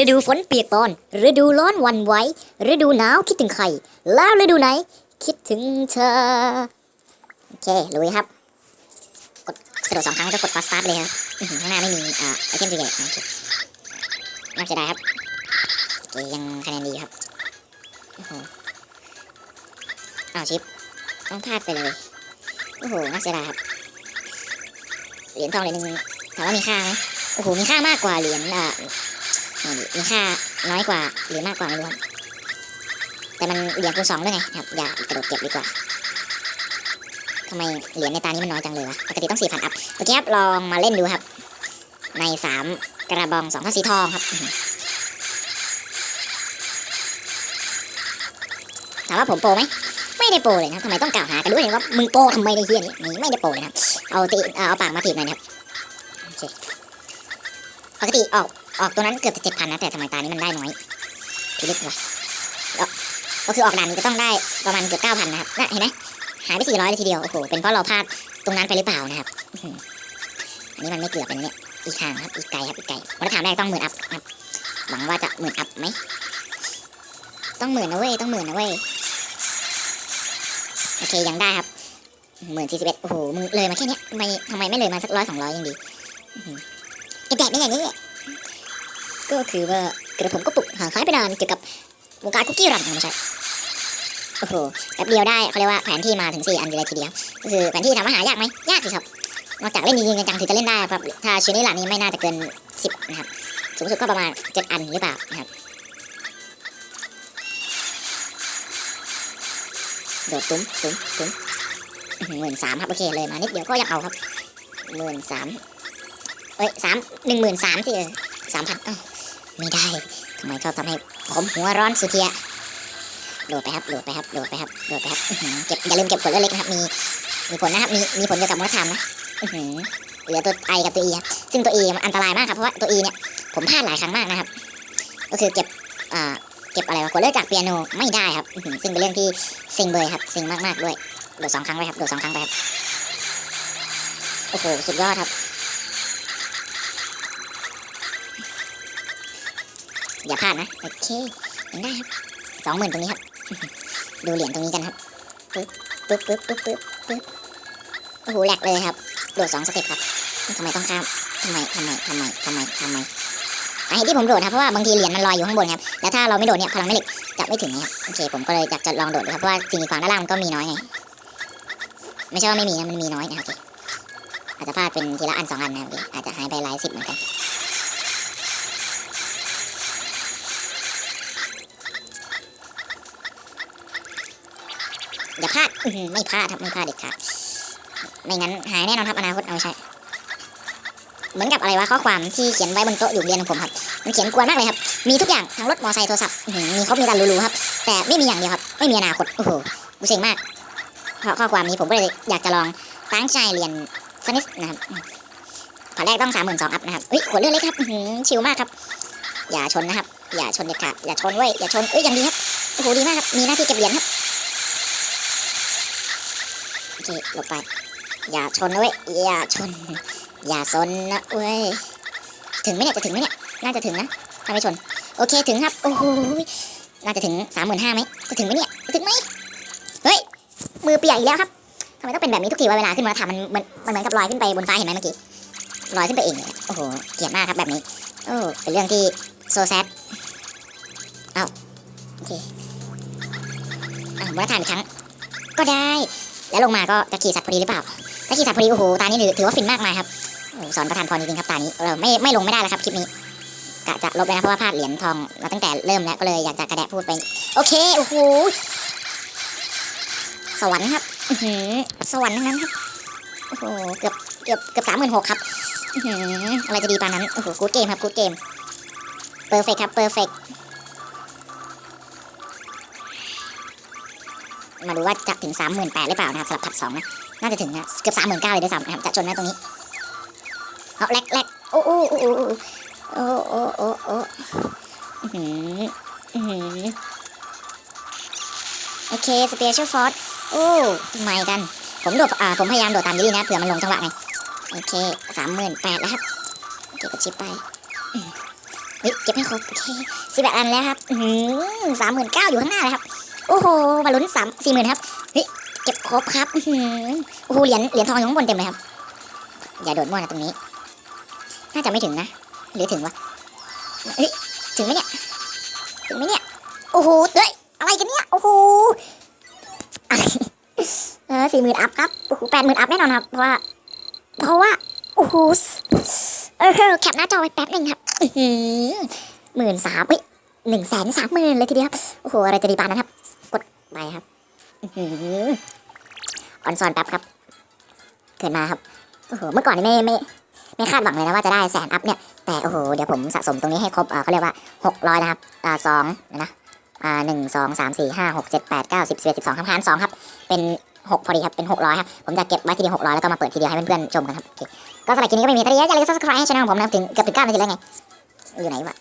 ฤดูฝนเปียกปอน ฤดูร้อนวันไหวฤดูหนาวคิดถึงใคร แล้วฤดูไหน คิดถึงเธอ โอเคลุยครับ กดกระโดดสองครั้งแล้วก็กดฟาสตาร์ทเลยครับข้างหน้าไม่มีอ่าไอเทมตัวใหญ่น่าเสียดายครับโอเคยังคะแนนดีครับโอ้โหอ้าวชิปต้องพลาดไปเลยโอ้โหน่าเสียดายครับเหรียญทองเหรียญหนึ่งถามว่ามีค่าไหมโอ้โหมีค่ามากกว่าเหรียญอ่า มีค่าน้อยกว่าหรือมากกว่าไม่รู้ครับแต่มันเหรียญคูณสองด้วยไงครับอย่ากระโดดเก็บดีกว่าทำไมเหรียญในตานี้มันน้อยจังเลยวะปกติต้องสี่พันอัพโอเคครับลองมาเล่นดูครับ ในสามกระบองสองท่าสีทองครับถามว่าผมโปรไหมไม่ได้โปรเลยนะทำไมต้องกล่าวหากันด้วยว่ามึงโปรทำไมในเฮียนี่นี่ไม่ได้โปรเลยนะครับเอาตีเอาปากมาถีบหน่อยนะครับปกติออก ออกตัวนั้นเกือบจะเจ็ดพันนะแต่ทำไมตานี้มันได้น้อยพิลึกว่ะก็คือออกด่านนี้ก็ต้องได้ประมาณเกือบเก้าพันนะครับน่ะเห็นไหมหายไปสี่ร้อยเลยทีเดียวโอ้โหเป็นเพราะเราพลาดตรงนั้นไปหรือเปล่านะครับอันนี้มันไม่เกือบไปนเนี่ยอีกทางครับอีกไกลครับอีกไกลมาตรฐานแรกต้องหมื่นอัพครับหวังว่าจะหมื่นอัพไหมต้องหมื่นนะเว้ยต้องหมื่นนะเว้ยโอเคยังได้ครับหมื่นสี่สิบเอ็ดโอ้โหมึงเลยมาแค่เนี้ยทำไมทำไมไม่เลยมาสักร้อยสองร้อยยังดีอื้อหือเก็บแดดไม่ไหนนี่ ก็คือว่ากระผมก็ปลุกห่าคล้ายไปนานเกี่ยวกับวงการคุกกี้รันไม่ใช่โอ้โหแป๊บเดียวได้เขาเรียกว่าแผนที่มาถึง 4 อันเลยทีเดียวก็คือแผนที่ถามว่าหายากไหมยากสิครับนอกจากเล่นจริงจังๆถึงจะเล่นได้ครับถ้าชิ้นนี้หลังนี้ไม่น่าจะเกิน 10 นะครับสูงสุดก็ประมาณ 7 อันหรือเปล่านะครับโดดตุ้มตุ้มตุ้มหมื่นสามครับโอเคเลยมานิดเดียวก็ยังเอาครับหมื่นสามเอ้ยสามหนึ่งหมื่นสามสิเออสามพัน ไม่ได้ทำไมชอบทำให้ผมหัวร้อนสุดเทียโดดไปครับโดดไปครับโดดไปครับโดดไปครับเก็บอย่าลืมเก็บผลเล็กนะครับมีมีผลนะครับมีมีผลเกี่ยวกับมรธรรมนะเหลือตัวไอกับตัวอีครับซึ่งตัวอีมันอันตรายมากครับเพราะว่าตัวอีเนี่ยผมพลาดหลายครั้งมากนะครับ ก็คือเก็บอ่าเก็บอะไรวะผลเลือดจากเปียโนไม่ได้ครับซึ่งเป็นเรื่องที่เซ็งเบยครับเซ็งมากๆด้วยโดดสองครั้งไปครับโดดสองครั้งไปครับโอ้โหสุดยอดครับ อย่าพลาดนะ โอเคยังได้ครับสองหมื่นตรงนี้ครับ ดูเหรียญตรงนี้กันครับปึ๊บปึ๊บปึ๊บปึ๊บปึ๊บปึ๊บโอ้โหแหลกเลยครับ โดดสองสเต็ปครับทำไมต้องข้ามทำไมทำไมทำไมทำไมทำไมสาเหตุที่ผมโดดนะครับเพราะว่าบางทีเหรียญมันลอยอยู่ข้างบนครับแล้วถ้าเราไม่โดดเนี่ยพลังแม่เหล็กจะไม่ถึงครับโอเค ผมก็เลยอยากจะลองโดดดูครับเพราะว่าสิ่งกีดขวางด้านล่างมันก็มีน้อยไงไม่ใช่ว่าไม่มีนะมันมีน้อยนะโอเคอาจจะพลาดเป็นทีละอันสองอันนะโอเคอาจจะหายไปหลายสิบเหมือนกัน อย่าพลาดไม่พลาดครับไม่พลาดเด็ดขาดไม่งั้นหายแน่นอนครับอนาคตเอาไม่ใช่เหมือนกับอะไรวะข้อความที่เขียนไว้บนโต๊ะอยู่เรียนของผมครับมันเขียนกวนมากเลยครับ มีทุกอย่างทั้งรถมอเตอร์ไซค์โทรศัพท์มีครบมีดันรูๆครับ แต่ไม่มีอย่างเดียวครับไม่มีอนาคตโอ้โหกูเซ็งมากเพราะข้อความนี้ผมก็เลยอยากจะลองตั้งใจเรียนสักนิดนะครับขอแรกต้องสามหมื่นสองอัพนะครับเฮ้ยขวดเลือดเล็กครับชิลมากครับ อย่าชนนะครับ อย่าชนเด็ดขาดอย่าชนเว้ยอย่าชนเอ้ยยังดีครับโอ้โหดีมากครับมีหน้าที่เก็บเหรียญครับ โอเคหลบไป อย่าชนนะเว้ย อย่าชน อย่าซนนะเว้ย ถึงไหมเนี่ย จะถึงไหมเนี่ย น่าจะถึงนะ ถ้าไม่ชน โอเค ถึงครับ โอ้โหน่าจะถึงสามหมื่นห้าไหม จะถึงไหมเนี่ย จะถึงไหมเฮ้ย มือเปียกอีกแล้วครับทำไมต้องเป็นแบบนี้ทุกทีวเวลาขึ้นมาทำมันมันมันเหมือนกับลอยขึ้นไปบนฟ้าเห็นไหมเมื่อกี้ ลอยขึ้นไปเอง โอ้โห เกลียดมากครับแบบนี้ โอ้เป็นเรื่องที่โซแซดเอ้าโอเคอะมาทานอีกครั้ง ก็ได้ แล้วลงมาก็จะขี่สัตว์พอดีหรือเปล่า ถ้าขี่สัตว์พอดีโอ้โหตานี้ถือว่าฟินมากมายครับโอ้โหสอนประทานพรจริงๆครับตานี้เราไม่ไม่ลงไม่ได้แล้วครับคลิปนี้กะจะลบเลยนะเพราะว่าพลาดเหรียญทองมาตั้งแต่เริ่มแล้วก็เลยอยากจะกระแดะพูดไปโอเคโอ้โหสวรรค์ครับอือหือสวรรค์ทั้งนั้นครับโอ้โหเกือบเกือบเกือบสามหมื่นหกครับอือหืออะไรจะดีปานนั้นโอ้โหกูดเกมครับกูดเกมเพอร์เฟกครับเพอร์เฟก มาดูว่าจะถึงสามหมหรือเปล่านะครับสำหรับผัดสองนะน่าจะถึงนะเกือบสามหมเลยด้วยซ้ำนะครับจะชนนะตรงนี้เอาแลกแลกโอ้โอ้โอ้โอ้โอ้โอ้โอ้โอ้โอเคสเปเชียลฟอร์สโอ้ทำไมกัน ผมโดดอ่าผมพยายามโดดตามยูรี่นะเผื่อมันลงจังหวะไงโอเคสามหมื่นแปดแล้วครับโอเคกดชิปไปเฮ้ยเก็บให้ครบโอเคสิบแปดอันแล้วครับสามหมื่นเก้าอยู่ข้างหน้าเลยครับ โอ้โหมาลุ้นสามสี่หมื่นครับเฮ้ยเก็บครบครับโอ้โหเหรียญเหรียญทองอยู่ข้างบนเต็มเลยครับ อย่าโดดมั่วนะตรงนี้ น่าจะไม่ถึงนะ หรือถึงวะเฮ้ยถึงไหมเนี่ย ถึงไหมเนี่ย โอ้โหเฮ้ยอะไรกันเนี่ย โอ้โหเออสี่หมื่นอัพครับ โอ้โหแปดหมื่นอัพแน่นอนครับ เพราะว่า เพราะว่า โอ้โหเออแคปหน้าจอไว้แป๊บหนึ่งครับหมื่นสามเฮ้ยหนึ่งแสนสามหมื่นเลยทีเดียวครับ โอ้โห อะไรจะดีปานนั้นครับ ไปครับออนซอนแป๊บครับ เกิดมาครับ โอ้โห เมื่อก่อนนี่ไม่ไม่ไม่คาดหวังเลยนะว่าจะได้แสนอัพเนี่ย แต่โอ้โห เดี๋ยวผมสะสมตรงนี้ให้ครบเขาเรียกว่าหกร้อยนะครับอ่าสองนะอ่าหนึ่งสองสามสี่ห้าหกเจ็ดแปดเก้าสิบสิบเอ็ดสิบสองครับหารสองครับ เป็นหกพอดีครับ เป็นหกร้อยครับ ผมจะเก็บไว้ทีเดียวหกร้อยแล้วก็มาเปิดทีเดียวให้เพื่อนๆชมกันครับ ก็สำหรับคลิปนี้ก็ไม่มีอะไรเยอะอย่าลืม subscribe ให้ช่องของผมนะครับถึงเกือบถึงเก้านาทีแล้วไง อยู่ไหนวะ